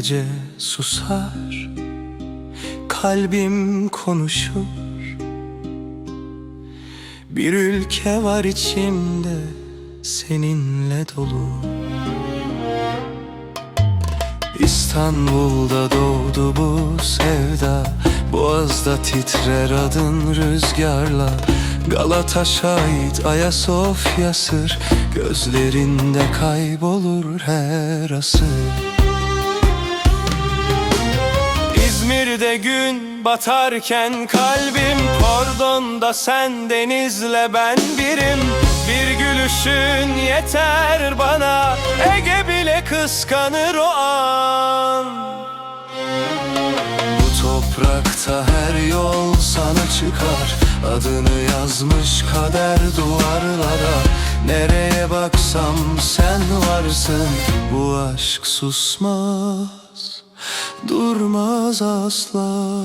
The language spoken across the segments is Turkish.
gece susar Kalbim konuşur. Bir ülke var içimde Seninle dolu. İstanbul'da doğdu bu sevda Boğaz'da titrer adın rüzgarla. Galata şahit Ayasofya sır Gözlerinde kaybolur her asır İzmir'de gün batarken kalbim Kordonda sen denizle ben birim. Bir gülüşün yeter bana Ege bile kıskanır o an. Bu toprakta her yol sana çıkar. Adını yazmış kader duvarlara. Nereye baksam sen varsın. Bu aşk susmaz Durmaz asla.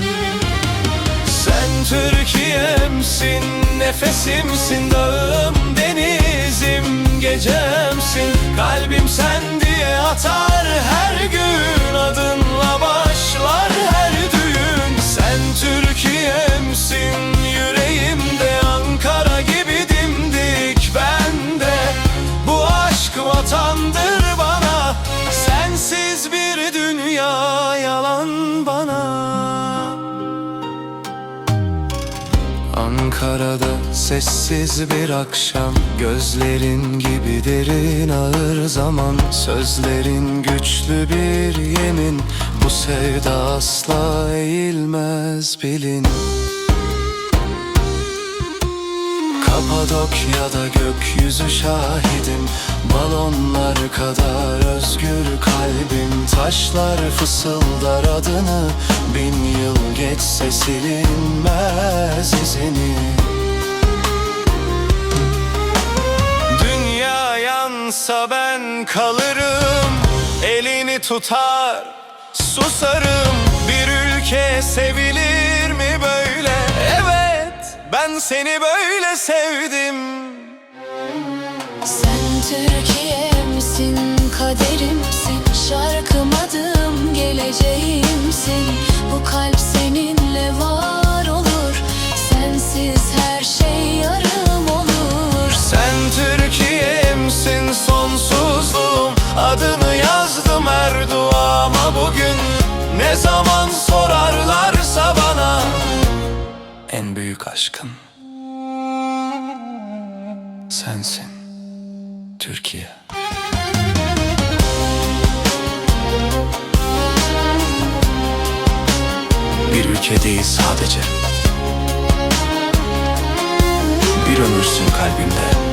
Sen Türkiye'msin Nefesimsin Dağım denizim Gecemsin. Kalbim sen diye atar her gün Adınla başlar her düğün. Sen Türkiye'msin Yüreğimde Ankara gibi dimdik. Ben de bu aşk vatandır Ankara'da sessiz bir akşam. Gözlerin gibi derin ağır zaman. Sözlerin güçlü bir yemin. Bu sevda asla eğilmez bilin. Kapadokya'da gökyüzü şahidim. Balonlar kadar özgür kalbim Taşlar fısıldar adını Bin yıl geçse silinmez izini. Dünya yansa ben kalırım Elini tutar susarım. Bir ülke sevilir mi böyle? Evet ben seni böyle sevdim. Sen Türkiye'msin, kaderimsin Şarkım adım, geleceğimsin. Bu kalp seninle var olur. Sensiz her şey yarım olur. Sen Türkiye'msin sonsuzluğum. Adını yazdım her duama bugün. Ne zaman sorarlarsa bana. En büyük aşkın Sensin Türkiye ülke değil sadece. Bir ömürsün kalbimde